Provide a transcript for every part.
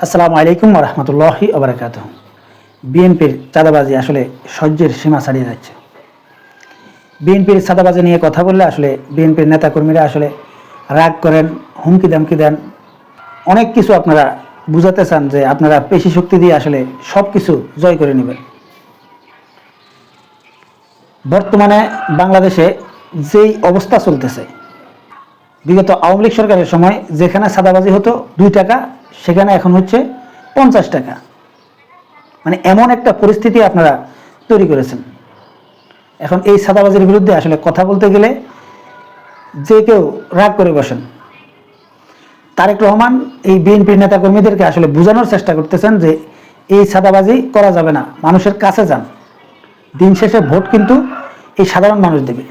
আসসালামু আলাইকুম রহমতুল্লাহি ওবরাকাত বিএনপির চাঁদাবাজি আসলে সহ্যের সীমা ছাড়িয়ে যাচ্ছে। বিএনপির চাঁদাবাজি নিয়ে কথা বললে আসলে বিএনপির নেতাকর্মীরা আসলে রাগ করেন, হুমকি দামকি দেন। অনেক কিছু আপনারা বুঝাতে চান যে আপনারা পেশি শক্তি দিয়ে আসলে সব কিছু জয় করে নেবেন। বর্তমানে বাংলাদেশে যেই অবস্থা চলতেছে, বিগত আওয়ামী লীগ সরকারের সময় যেখানে সাদাবাজি হতো দুই টাকা সেখানে এখন হচ্ছে পঞ্চাশ টাকা। মানে এমন একটা পরিস্থিতি আপনারা তৈরি করেছেন। এখন এই সাদাবাজির বিরুদ্ধে আসলে কথা বলতে গেলে যে কেউ রাগ করে বসেন। তারেক রহমান এই বিএনপির নেতাকর্মীদেরকে আসলে বোঝানোর চেষ্টা করতেছেন যে এই সাদাবাজি করা যাবে না, মানুষের কাছে যান। দিন শেষে ভোট কিন্তু এই সাধারণ মানুষ দেবে।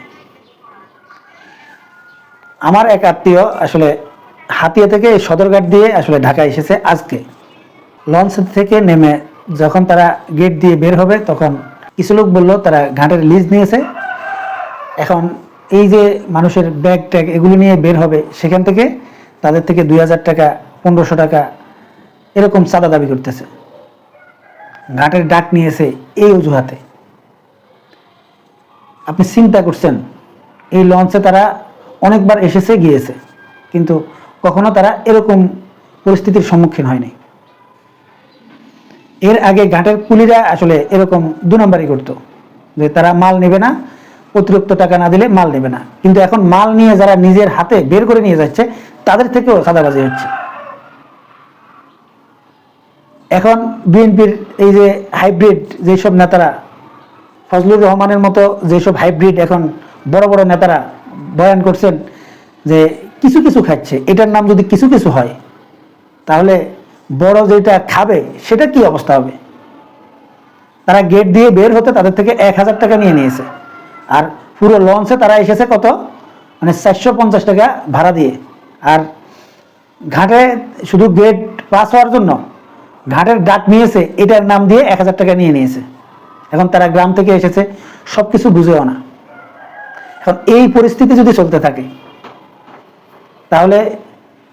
আমার এক আত্মীয় আসলে হাতিয়া থেকে সদরঘাট দিয়ে আসলে ঢাকা এসেছে আজকে। লঞ্চ থেকে নেমে যখন তারা গেট দিয়ে বের হবে, তখন কিছু লোক বলল, তারা ঘাটের লিজ নিয়েছে। এখন এই যে মানুষের ব্যাগ ট্যাগ এগুলি নিয়ে বের হবে, সেখান থেকে তাদের থেকে দুই হাজার টাকা, পনেরোশো টাকা এরকম চাঁদা দাবি করতেছে। ঘাটের ডাক নিয়েছে এই অজুহাতে। আপনি চিন্তা করছেন, এই লঞ্চে তারা অনেকবার এসেছে, গিয়েছে। কিন্তু কখনো তারা এরকম পরিস্থিতির সম্মুখীন হয়নি। এর আগে ঘাটের কুলিরা আসলে এরকম দু নম্বরই করতো, যে তারা মাল নেবে না, অতিরিক্ত টাকা না দিলে মাল নেবে না। কিন্তু এখন মাল নিয়ে যারা নিজের হাতে বের করে নিয়ে যাচ্ছে, তাদের থেকেও সাদাবাজি হচ্ছে। এখন বিএনপির এই যে হাইব্রিড যেসব নেতারা, ফজলুর রহমানের মতো যেসব হাইব্রিড এখন বড় বড় নেতারা বয়ান করছেন, যে কিছু কিছু খাচ্ছে, এটার নাম যদি কিছু কিছু হয়, তাহলে বড় যেটা খাবে, সেটা কি অবস্থা হবে? তারা গেট দিয়ে বের হতে তাদের থেকে এক হাজার টাকা নিয়ে নিয়েছে। আর পুরো লঞ্চে তারা এসেছে কত? মানে চারশো পঞ্চাশ টাকা ভাড়া দিয়ে। আর ঘাটে শুধু গেট পাস হওয়ার জন্য ঘাটের ডাক নিয়েছে, এটার নাম দিয়ে এক হাজার টাকা নিয়ে নিয়েছে। এখন তারা গ্রাম থেকে এসেছে সব কিছু বুঝেও না। এখন এই পরিস্থিতি যদি চলতে থাকে তাহলে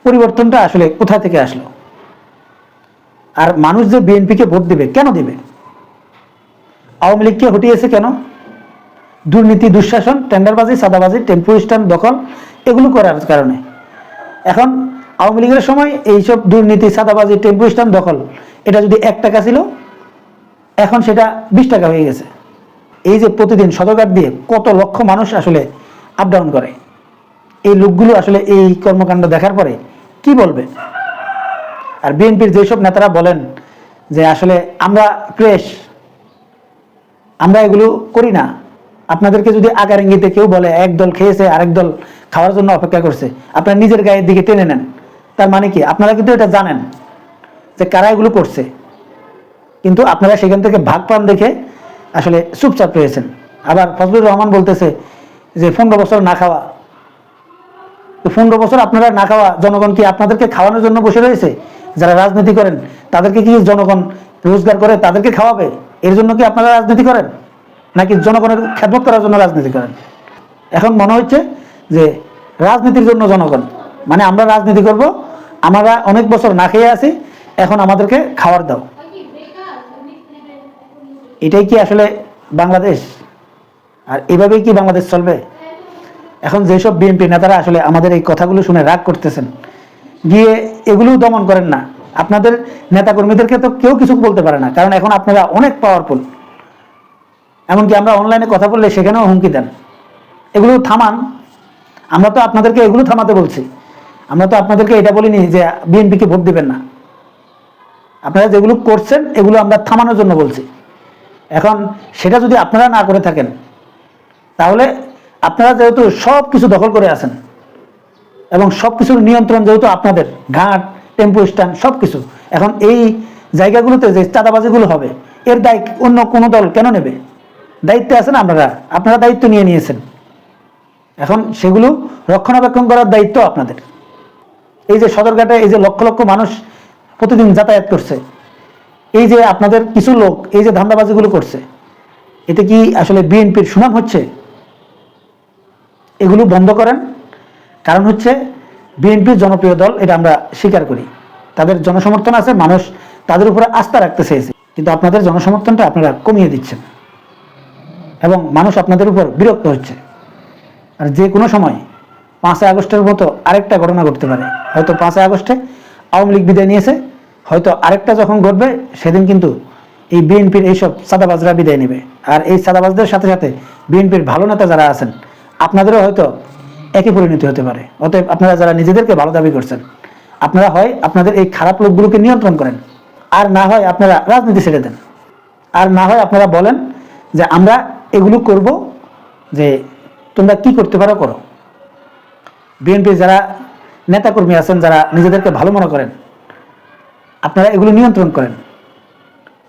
পরিবর্তনটা আসলে কোথা থেকে আসলো? আর মানুষ যে বিএনপিকে ভোট দেবে, কেন দেবে? আওয়ামী লীগকে হটিয়েছে কেন? দুর্নীতি, দুঃশাসন, টেন্ডারবাজি সাদাবাজি টেম্পু স্ট্যান্ড দখল, এগুলো করার কারণে। এখন আওয়ামী লীগের সময় এইসব দুর্নীতি সাদাবাজি টেম্পু স্ট্যান্ড দখল, এটা যদি এক টাকা ছিল, এখন সেটা বিশ টাকা হয়ে গেছে। এই যে প্রতিদিন সদরঘাট দিয়ে কত লক্ষ মানুষ আসলে আপ ডাউন করে। এই লোকগুলো আসলে এই কর্মকাণ্ড দেখার পরে কি বলবে? আর বিএনপির যেসব নেতারা বলেন যে আসলে আমরা প্রেস আমরা এগুলো করি না। আপনাদেরকে যদি আকার ইঙ্গিতে কেউ বলে এক দল খেয়েছে, আরেক দল খাওয়ার জন্য অপেক্ষা করছে, আপনার নিজের গায়ের দিকে টেনে নেন। তার মানে কি? আপনারা কিন্তু এটা জানেন যে কারা এগুলো করছে। কিন্তু আপনারা সেখান থেকে ভাগ পান দেখে আসলে চুপচাপ রয়েছেন। আবার ফজলুর রহমান বলতেছে যে পনেরো বছর না খাওয়া পনেরো বছর আপনারা না খাওয়া জনগণ কি আপনাদেরকে খাওয়ানোর জন্য বসে রয়েছে? যারা রাজনীতি করেন, তাদেরকে কি জনগণ রোজগার করে তাদেরকে খাওয়াবে? এর জন্য কি আপনারা রাজনীতি করেন? নাকি জনগণের খেদমত করার জন্য রাজনীতি করেন? এখন মনে হচ্ছে যে রাজনীতির জন্য জনগণ মানে আমরা রাজনীতি করব, আমরা অনেক বছর না খেয়ে আছি, এখন আমাদেরকে খাওয়ার দাও। এটাই কি আসলে বাংলাদেশ? আর এভাবেই কি বাংলাদেশ চলবে? এখন যেসব বিএনপি নেতারা আসলে আমাদের এই কথাগুলো শুনে রাগ করতেছেন, গিয়ে এগুলোও দমন করেন না। আপনাদের নেতাকর্মীদেরকে তো কেউ কিছু বলতে পারে না, কারণ এখন আপনারা অনেক পাওয়ারফুল এমনকি আমরা অনলাইনে কথা বললে সেখানেও হুমকি দেন। এগুলো থামান। আমরা তো আপনাদেরকে এগুলো থামাতে বলছি। আমরা তো আপনাদেরকে এটা বলিনি যে বিএনপিকে ভোট দিবেন না। আপনারা যেগুলো করছেন, এগুলো আমরা থামানোর জন্য বলছি। এখন সেটা যদি আপনারা না করে থাকেন, তাহলে আপনারা যেহেতু সব কিছু দখল করে আছেন, এবং সব কিছুর নিয়ন্ত্রণ যেহেতু আপনাদের, ঘাট, টেম্পো স্ট্যান্ড সব কিছু এখন এই জায়গাগুলোতে যে চাঁদাবাজিগুলো হবে, এর দায়িত্ব অন্য কোনো দল কেন নেবে? দায়িত্বে আছেন আপনারা আপনারা দায়িত্ব নিয়ে নিয়েছেন। এখন সেগুলো রক্ষণাবেক্ষণ করার দায়িত্ব আপনাদের। এই যে সদরঘাটে এই যে লক্ষ লক্ষ মানুষ প্রতিদিন যাতায়াত করছে, এই যে আপনাদের কিছু লোক এই যে ধান্দাবাজিগুলো করছে, এতে কি আসলে বিএনপির সুনাম হচ্ছে? এগুলো বন্ধ করেন। কারণ হচ্ছে বিএনপির জনপ্রিয় দল, এটা আমরা স্বীকার করি। তাদের জনসমর্থন আছে, মানুষ তাদের উপরে আস্থা রাখতে চেয়েছে। কিন্তু আপনাদের জনসমর্থনটা আপনারা কমিয়ে দিচ্ছেন। এবং মানুষ আপনাদের উপর বিরক্ত হচ্ছে। আর যে কোনো সময় পাঁচই আগস্টের মতো আরেকটা ঘটনা ঘটতে পারে। হয়তো পাঁচই আগস্টে আওয়ামী লীগ বিদায় নিয়েছে, হয়তো আরেকটা যখন ঘটবে, সেদিন কিন্তু এই বিএনপির এইসব সাদাবাজরা বিদায় নেবে। আর এই সাদাবাজদের সাথে সাথে বিএনপির ভালো নেতা যারা আছেন আপনাদেরও হয়তো একই পরিণতি হতে পারে। অতএব আপনারা যারা নিজেদেরকে ভালো দাবি করছেন, আপনারা হয় আপনাদের এই খারাপ লোকগুলোকে নিয়ন্ত্রণ করেন, আর না হয় আপনারা রাজনীতি ছেড়ে দেন। আর না হয় আপনারা বলেন যে আমরা এগুলো করব যে তোমরা কি করতে পারো করো। বিএনপির যারা নেতাকর্মী আছেন, যারা নিজেদেরকে ভালো মনে করেন, আপনারা এগুলো নিয়ন্ত্রণ করেন।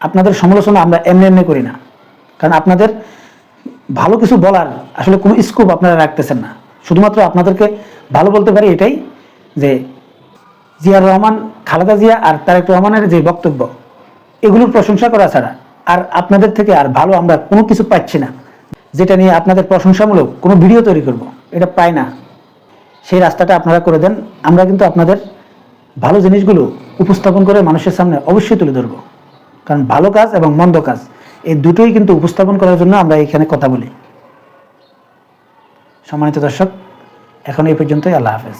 আপনাদের সমালোচনা আমরা এমনি এমনি করি না। কারণ আপনাদের ভালো কিছু বলার আসলে কোনো স্কোপ আপনারা রাখতেছেন না। শুধুমাত্র আপনাদেরকে ভালো বলতে পারি এটাই যে জিয়ার রহমান, খালেদা জিয়া আর তারেক রহমানের যে বক্তব্য, এগুলোর প্রশংসা করা ছাড়া আর আপনাদের থেকে আর ভালো আমরা কোনো কিছু পাচ্ছি না। যেটা নিয়ে আপনাদের প্রশংসামূলক কোনো ভিডিও তৈরি করব, এটা পাই না। সেই রাস্তাটা আপনারা করে দেন, আমরা কিন্তু আপনাদের ভালো জিনিসগুলো উপস্থাপন করে মানুষের সামনে অবশ্যই তুলে ধরবো। কারণ ভালো কাজ এবং মন্দ কাজ এই দুটোই কিন্তু উপস্থাপন করার জন্য আমরা এখানে কথা বলি। সম্মানিত দর্শক, এখন এই পর্যন্তই, আল্লাহ হাফেজ।